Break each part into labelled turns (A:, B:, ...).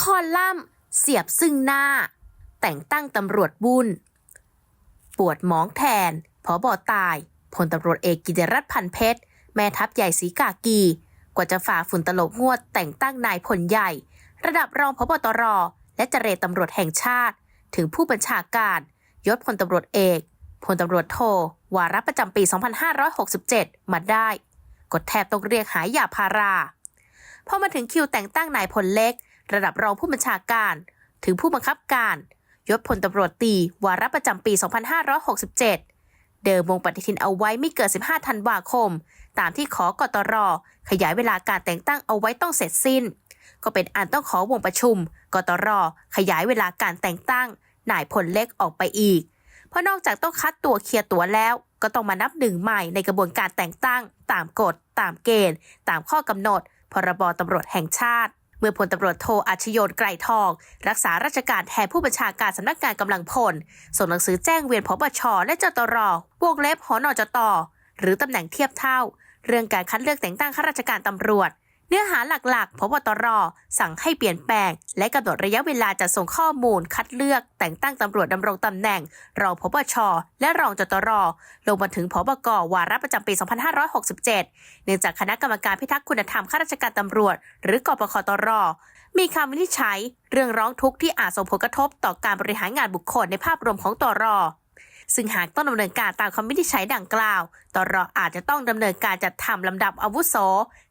A: คอลัมน์เสียบซึ่งหน้า แต่งตั้งตำรวจบุญปวดหมองแทนผอบอตายพลตำรวจเอกกิติรัตน์พันเพชร แม่ทัพใหญ่สีกากี กว่าจะฝ่าฝุ่นตลบงวดแต่งตั้งนายพลใหญ่ ระดับรองพบตร และเจรตำรวจแห่งชาติ ถึงผู้บัญชาการยศพลตำรวจเอกพลตำรวจโทวาระประจำปี 2567 มาได้ก็แทบต้องเรียกหายยาพารา พอมาถึงคิวแต่งตั้งนายพลเล็ก ระดับรองผู้บัญชาการ ถึงผู้บังคับการยศพลตำรวจตี วาระประจำปี 2567 เดิมวงปฏิทินเอาไว้ไม่เกิน 15 ธันวาคม ตามที่ขอกตร ขยายเวลาการแต่งตั้งเอาไว้ต้องเสร็จสิ้น ก็เป็นอันต้องขอวงประชุม กตร ขยายเวลาการแต่งตั้ง นายพลเล็กออกไปอีก เพราะนอกจากต้องคัดตัวเคลียร์ตัวแล้ว ก็ต้องมานับหนึ่งใหม่ในกระบวนการแต่งตั้ง ตามกฎ ตามเกณฑ์ ตามข้อกำหนด พรบตำรวจแห่งชาติ เมื่อพลตำรวจโทอัชโยนไกรทอง รักษาราชการแทนผู้บัญชาการสำนักงานกำลังพล ส่งหนังสือแจ้งเวียนพบชและจตรวงเล็บหอนอจตหรือตำแหน่งเทียบเท่า เรื่องการคัดเลือกแต่งตั้งข้าราชการตำรวจ เนื้อหาหลักๆพบตร สั่งให้เปลี่ยนแปลง และกำหนดระยะเวลาจะส่งข้อมูล คัดเลือก แต่งตั้งตำรวจดำรงตำแหน่ง รองพบช และรองจตร ลงมาถึงพบกวาระประจำปี 2567 เนื่องจากคณะกรรมการพิทักษ์คุณธรรมข้าราชการตำรวจ หรือกปคตร มีคำวินิจฉัย เรื่องร้องทุกข์ที่อาจส่งผลกระทบต่อการบริหารงานบุคคลในภาพรวมของตร ซึ่งหากต้องดำเนินการตามคำวินิจฉัยดังกล่าวตรอาจจะต้องดำเนินการจัดทำลำดับอาวุโส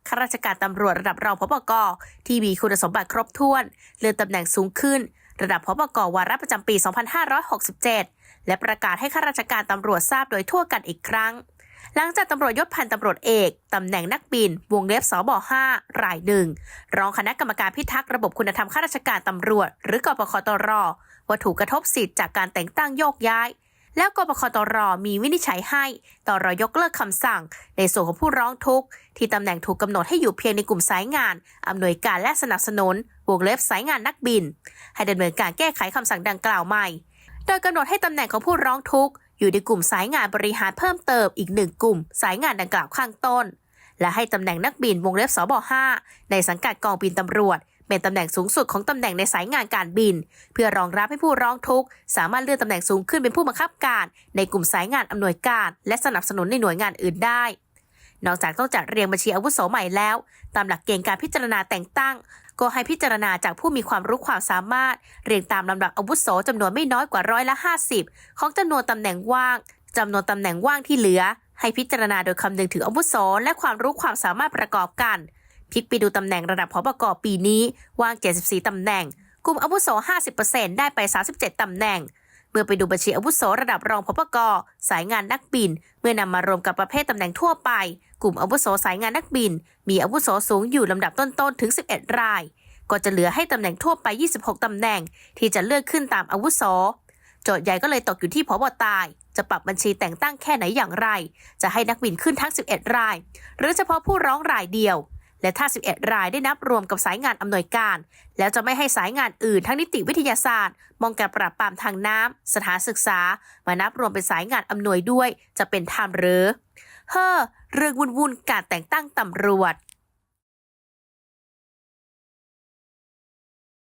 A: ข้าราชการตำรวจระดับรองพบกที่มีคุณสมบัติครบถ้วนเลื่อนตำแหน่งสูงขึ้น ระดับพบกวาระประจำปี 2567 และประกาศให้ข้าราชการตำรวจทราบโดยทั่วกันอีกครั้ง หลังจากตำรวจยศพันตำรวจเอกตำแหน่งนักบิน วงเล็บสบ5รายหนึ่งรองคณะกรรมการพิทักษ์ระบบคุณธรรมข้าราชการตำรวจ หรือกปคตรว่าถูกกระทบสิทธิ์จากการแต่งตั้งโยกย้าย แล้วกปคตรมีวินิจฉัยให้ตรยกเลิกคำสั่ง ในส่วนของผู้ร้องทุกข์ที่ตำแหน่งถูกกำหนดให้อยู่เพียงในกลุ่มสายงาน อำนวยการและสนับสนุนวงเล็บสายงานนักบิน ให้ดำเนินการแก้ไขคำสั่งดังกล่าวใหม่ โดยกำหนดให้ตำแหน่งของผู้ร้องทุกข์อยู่ในกลุ่มสายงานบริหารเพิ่มเติมอีกหนึ่งกลุ่ม สายงานดังกล่าวข้างต้น และให้ตำแหน่งนักบินวงเล็บสบ5ในสังกัดกองบินตำรวจ เป็นตำแหน่งสูงสุดของตำแหน่งในสายงานการบิน เพื่อรองรับให้ผู้ร้องทุกข์สามารถเลื่อนตำแหน่งสูงขึ้นเป็นผู้บังคับการ ในกลุ่มสายงานอำนวยการ และสนับสนุนในหน่วยงานอื่นได้ นอกจากต้องจัดเรียงบัญชีอาวุโสใหม่แล้ว ตามหลักเกณฑ์การพิจารณาแต่งตั้ง ก็ให้พิจารณาจากผู้มีความรู้ความสามารถ เรียงตามลำดับอาวุโสจำนวนไม่น้อยกว่าร้อยละ50 ของจำนวนตำแหน่งว่างจำนวนตำแหน่งว่างที่เหลือ ให้พิจารณาโดยคำนึงถึงอาวุโสและความรู้ความสามารถประกอบกัน พลิกไปดูตำแหน่งระดับพบกปีนี้ว่าง 74 ตำแหน่ง กลุ่มอาวุโส 50%ได้ไป 37 ตำแหน่ง เมื่อไปดูบัญชีอาวุโสระดับรองพบกสายงานนักบิน เมื่อนำมารวมกับประเภทตำแหน่งทั่วไป กลุ่มอาวุโสสายงานนักบิน มีอาวุโสสูงอยู่ลำดับต้นๆถึง 11 ราย ก็จะเหลือให้ตำแหน่งทั่วไป 26 ตำแหน่ง ที่จะเลือกขึ้นตามอาวุโสโจทย์ใหญ่ก็เลยตกอยู่ที่พบตาย จะปรับบัญชีแต่งตั้งแค่ไหนอย่างไร จะให้นักบินขึ้นทั้ง 11 ราย หรือเฉพาะผู้ร้องรายเดียว และถ้า 11 รายได้นับรวมกับสายงานอำนวยการ แล้วจะไม่ให้สายงานอื่นทั้งนิติวิทยาศาสตร์ มองการปราบปรามทางน้ำ สถานศึกษา มานับรวมเป็นสายงานอำนวยด้วย จะเป็นธรรมหรือ เฮ้อ เรื่องวุ่นๆการแต่งตั้งตำรวจ